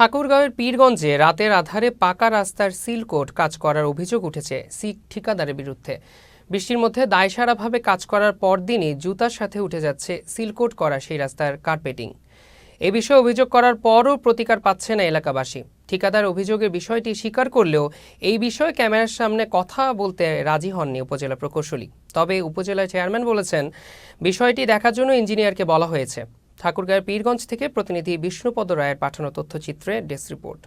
ঠাকুরগাঁওয়ের পীরগঞ্জে রাতের আধারে পাকা রাস্তার সিলকোট কাজ করার অভিযোগ উঠেছে সিক ঠিকাদারের বিরুদ্ধে। বৃষ্টির মধ্যে দায়সারাভাবে কাজ করার পরদিনই জুতার সাথে উঠে যাচ্ছে সিলকোট করা সেই রাস্তার কার্পেটিং। এ বিষয়ে অভিযোগ করার পরও প্রতিকার পাচ্ছে না এলাকাবাসী। ঠিকাদার অভিযোগের বিষয়টি স্বীকার করলেও এই বিষয়ে ক্যামেরার সামনে কথা বলতে রাজি হননি উপজেলা প্রকৌশলী। তবে উপজেলা চেয়ারম্যান বলেছেন, বিষয়টি দেখার জন্য ইঞ্জিনিয়ারকে বলা হয়েছে। ঠাকুরগাঁয়ের পীরগঞ্জ থেকে প্রতিনিধি বিষ্ণুপদ রায়ের পাঠানো তথ্যচিত্রে ডেস্ক রিপোর্ট।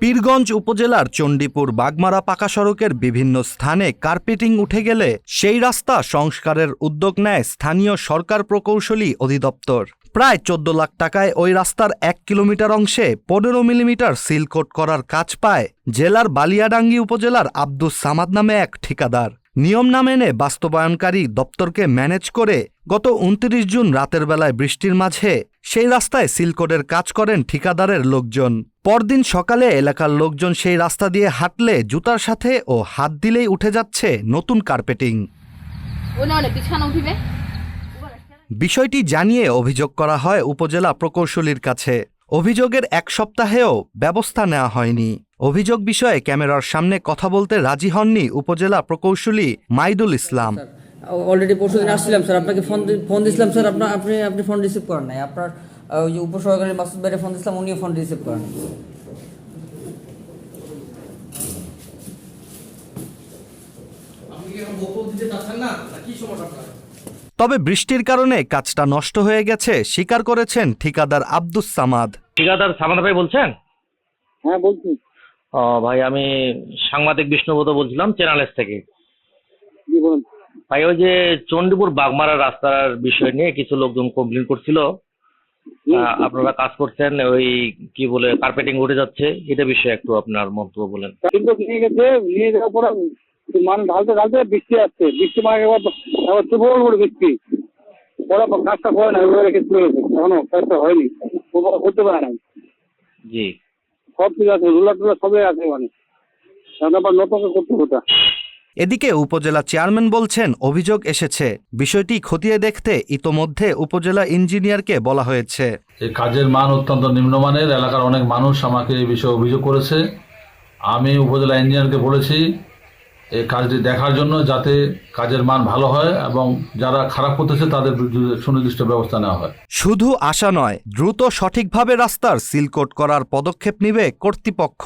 পীরগঞ্জ উপজেলার চণ্ডীপুর বাগমারা পাকা সড়কের বিভিন্ন স্থানে কার্পেটিং উঠে গেলে সেই রাস্তা সংস্কারের উদ্যোগ নেয় স্থানীয় সরকার প্রকৌশলী অধিদপ্তর। প্রায় চোদ্দ লাখ টাকায় ওই রাস্তার এক কিলোমিটার অংশে পনেরো মিলিমিটার সিলকোট করার কাজ পায় জেলার বালিয়াডাঙ্গি উপজেলার আব্দুস সামাদ নামে এক ঠিকাদার। নিয়ম না মেনে বাস্তবায়নকারী দপ্তরকে ম্যানেজ করে গত উনত্রিশ জুন রাতের বেলায় বৃষ্টির মাঝে সেই রাস্তায় সিলকোডের কাজ করেন ঠিকাদারের লোকজন। পরদিন সকালে এলাকার লোকজন সেই রাস্তা দিয়ে হাঁটলে জুতার সাথে ও হাত দিলেই উঠে যাচ্ছে নতুন কার্পেটিং। বিষয়টি জানিয়ে অভিযোগ করা হয় উপজেলা প্রকৌশলীর কাছে। অভিযোগের এক সপ্তাহেও ব্যবস্থা নেওয়া হয়নি। অভিযোগ বিষয়ে ক্যামেরার সামনে কথা বলতে রাজি হননি উপজেলা প্রকৌশলী মাইদুল ইসলাম। অলরেডি পরশু দিন আসছিলাম স্যার আপনাকে ফোন ফোন দিয়েছিলাম স্যার আপনার আপনি আপনি ফোন রিসিভ করেন নাই। আপনার ওই যে উপসহকারী মাসুদ ভাইয়ের ফোন দিয়েছিলাম উনিও ফোন রিসিভ করেন নাই। তবে বৃষ্টির কারণে কাজটা নষ্ট হয়ে গেছে স্বীকার করেছেন ঠিকাদার আব্দুস সামাদ। ঠিকাদার সামানা ভাই বলছেন? হ্যাঁ বলছি। ভাই আমি সাংবাদিক বিষ্ণুব্রত বলছিলাম চেনালেস থেকে। বলুন। ভাই ওই যে চণ্ডীপুর বাগমারা রাস্তার বিষয় নিয়ে কিছু লোকজন কমপ্লেন করছিল। আপনারা কাজ করছেন ওই কি বলে কার্পেটিং উঠে যাচ্ছে। এটা বিষয়ে একটু আপনার মন্তব্য বলেন। নিয়ে গেছে নিয়ে যাওয়ার পরে মানে ঢালতে ঢালতে বৃষ্টি আসছে। বৃষ্টি মানে এবার তুফান করে বৃষ্টি। ওরা কাজটা করে না রেখে চলে গেছে। এখনও কাজটা হয়নি। করতে পারে না। জি। সব ঠিক আছে রুলার টুলার সবই আছে মানে এখন আবার করতে ওটা। এদিকে উপজেলা চেয়ারম্যান বলছেন অভিযোগ এসেছে। বিষয়টি খতিয়ে দেখতে ইতোমধ্যে উপজেলা ইঞ্জিনিয়ারকে বলা হয়েছে। এই কাজের মান অত্যন্ত নিম্নমানের এলাকার অনেক মানুষ আমাকে এই বিষয়ে অভিযোগ করেছে। আমি উপজেলা ইঞ্জিনিয়ারকে বলেছি এই কাজটি দেখার জন্য যাতে কাজের মান ভালো হয় এবং যারা খারাপ করতেছে তাদের বিরুদ্ধে সুনির্দিষ্ট ব্যবস্থা নেওয়া হয়। শুধু আশা নয়, দ্রুত সঠিকভাবে রাস্তার সিলকোট করার পদক্ষেপ নিবে কর্তৃপক্ষ,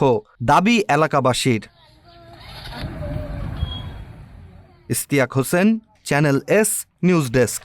দাবি এলাকাবাসীর। Istiaq Hossain, channel S, news desk.